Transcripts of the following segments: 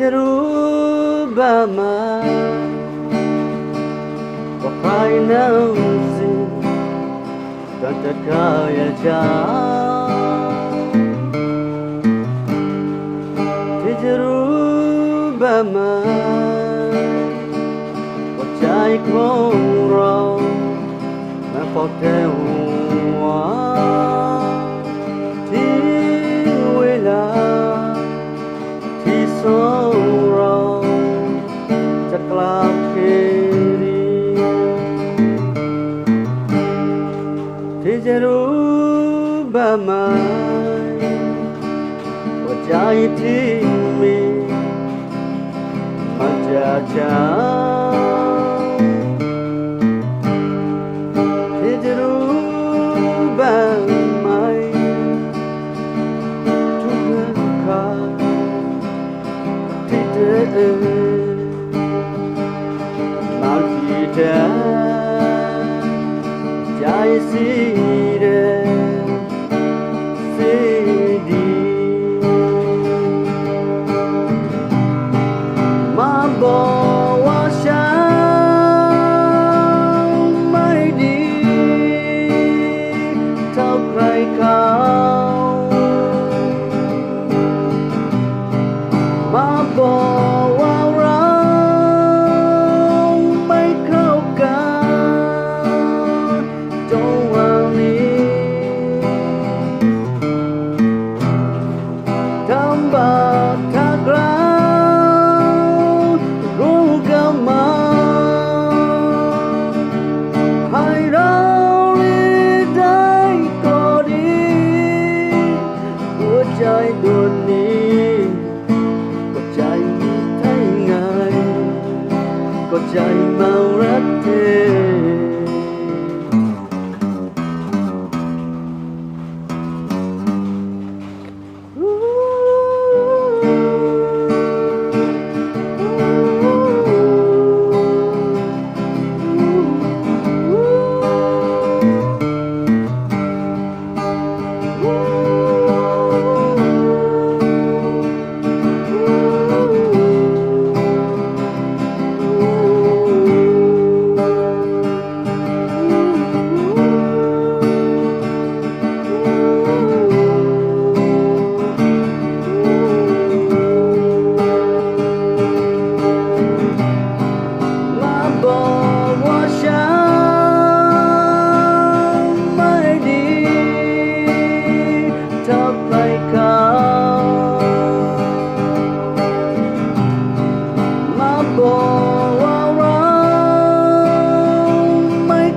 จะรู้บ้างไหมว่าใครนั้นสิตั้งแต่กายจากเธอจะรู้บ้างไหมว่าใจของเราแมันพอแค่หัว บ้ายว่าใจที่มีมันจะจาง ก็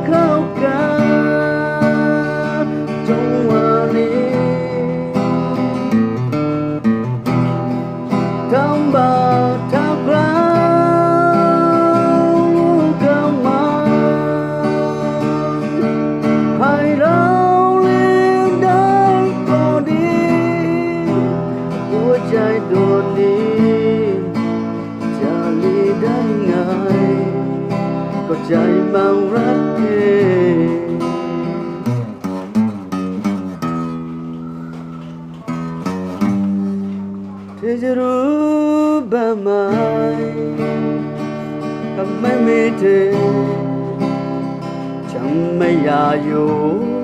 เข้ากันจงวันนี้ทำบาป ก็ใจเมารักเธอเธอจะรู้บ้างไหมทำไมไม่เธอฉันไม่อยากอยู่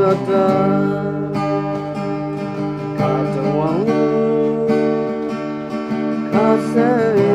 Yatra Katawang Kasa